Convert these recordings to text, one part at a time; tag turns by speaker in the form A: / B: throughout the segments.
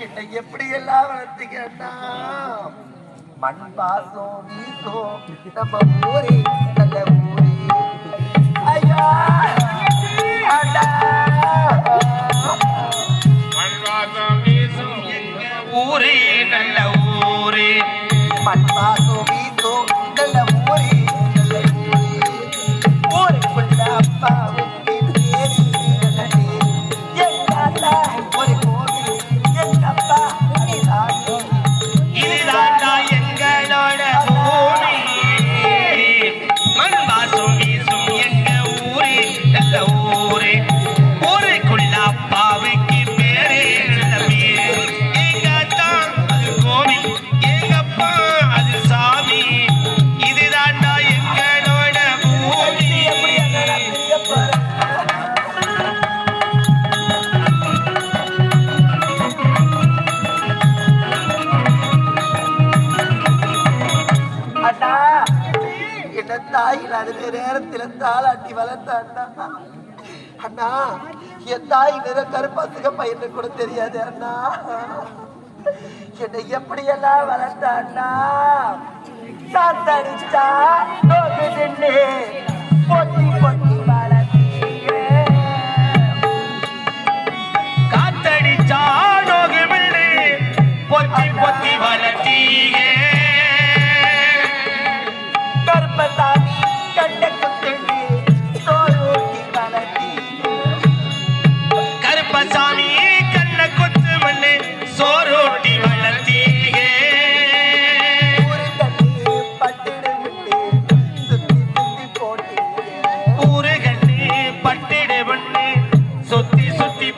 A: என்னை எப்படி எல்லாம் வளர்த்துக்கன்னா மண் பாசம் வீசம் நம்ம ஊரே நல்ல ஊரே. ஐயா!
B: எங்க
A: தாயில் அதுவே நேரத்தில் தாளாட்டி வளர்த்தாண்டா அண்ணா. என் தாய் நிற கருப்பாசுக பையனு கூட தெரியாது அண்ணா. என்னை எப்படியெல்லாம் வளர்த்தாண்டா சாத்தடிச்சா? போட்டி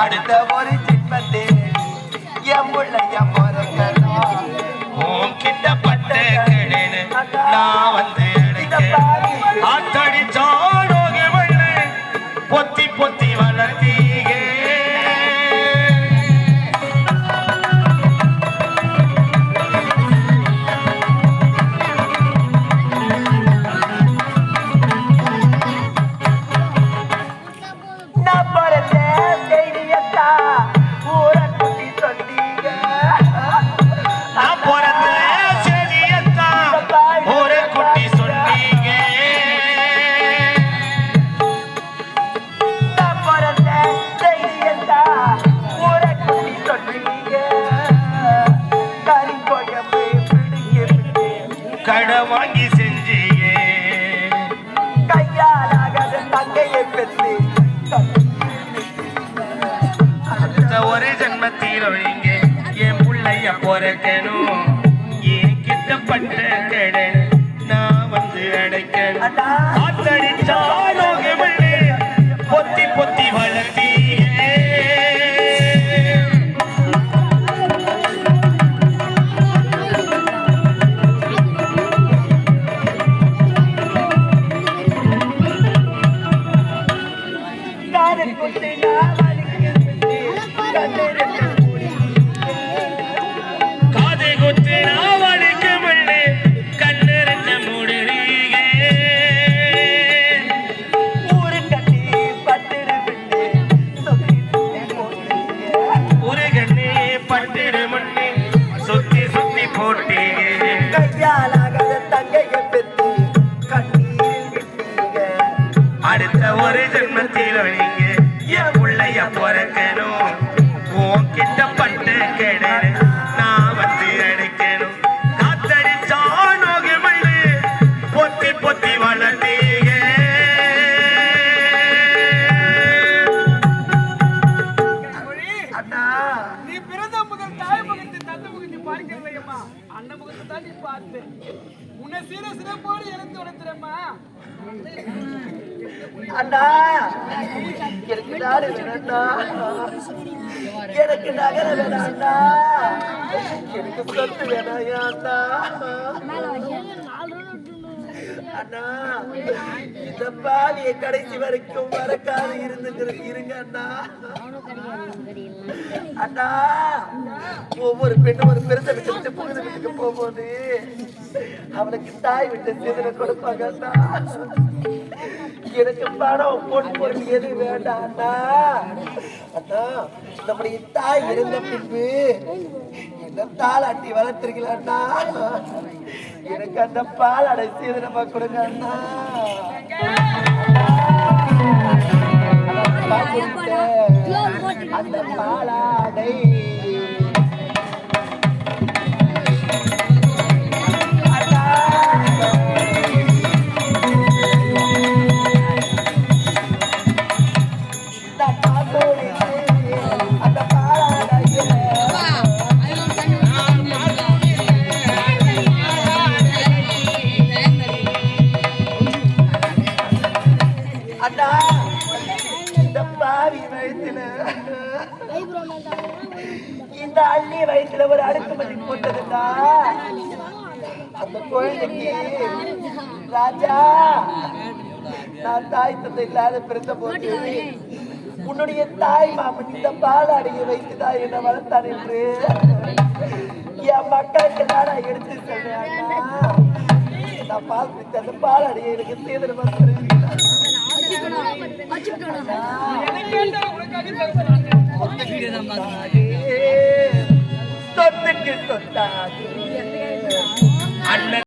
A: அடுத்த ஒரு ஜென்மத்தில் எம்புள்ளைய பிறந்தனா உன்
B: கிட்ட பட்டு நான் வந்து கடை வாங்கி செஞ்சியே.
A: கையாலாக தங்கையை பெற்று.
B: அடுத்த ஒரு ஜென்மத்தில் ஒழிங்க. என் பிள்ளைய பொறக்கணும்.
A: போட்டீங்க கையாலாக தங்கைய பெற்று கண்ணீரில் விட்டீங்க.
B: அடுத்த ஒரு ஜென்மத்தில் நீங்க என் பிறக்கணும். உன்கிட்ட பட்டு
C: கிடையாது சீர சிறப்போடு இழந்து
A: அண்ணா எனக்கு நாடு வேணாண்டா எனக்கு நகர வேணாண்டா எனக்கு சொத்து வேணாயா அண்ணா? அண்ணா இந்த பாவியை கடைசி வரைக்கும் மறக்காது இருந்து இருங்க அண்ணா. அண்ணா ஒவ்வொரு பெண்ணும் ஒரு பெருசை விட்டு விட்டு புகுது வீட்டுக்கு போகும்போது அவனுக்கு தாய் விட்டு சீதனை கொடுப்பாங்க எனக்கு பணம் போட்டு போட்டு எது வேண்டாம் அண்ணா அண்ணா நம்முடைய தாய் இருந்த பின்பு என்ன தாளாட்டி அட்டி அண்ணா எனக்கு அந்த பால் அடை சீதனமா கொடுங்க அண்ணா கொடுங்க. அந்த பாலாடை இந்த அள்ளி வயிற்றுல ஒரு அடுக்குமதி போட்டதுண்டா அந்த குழந்தைக்கு ராஜா நான் தாய் தந்தை இல்லாத பிறந்த போது உன்னுடைய தாய் மாமன் இந்த பால் அடைய வைத்துதான் என்ன வளர்த்தான் என்று. என் மக்களுக்கு தான் நான் எடுத்து சொல்றேன் நான் பால் குடித்த அந்த பால் அடைய எனக்கு தேர்தல் வந்துருக்கேன் சொத்துக்கு சொத்தாது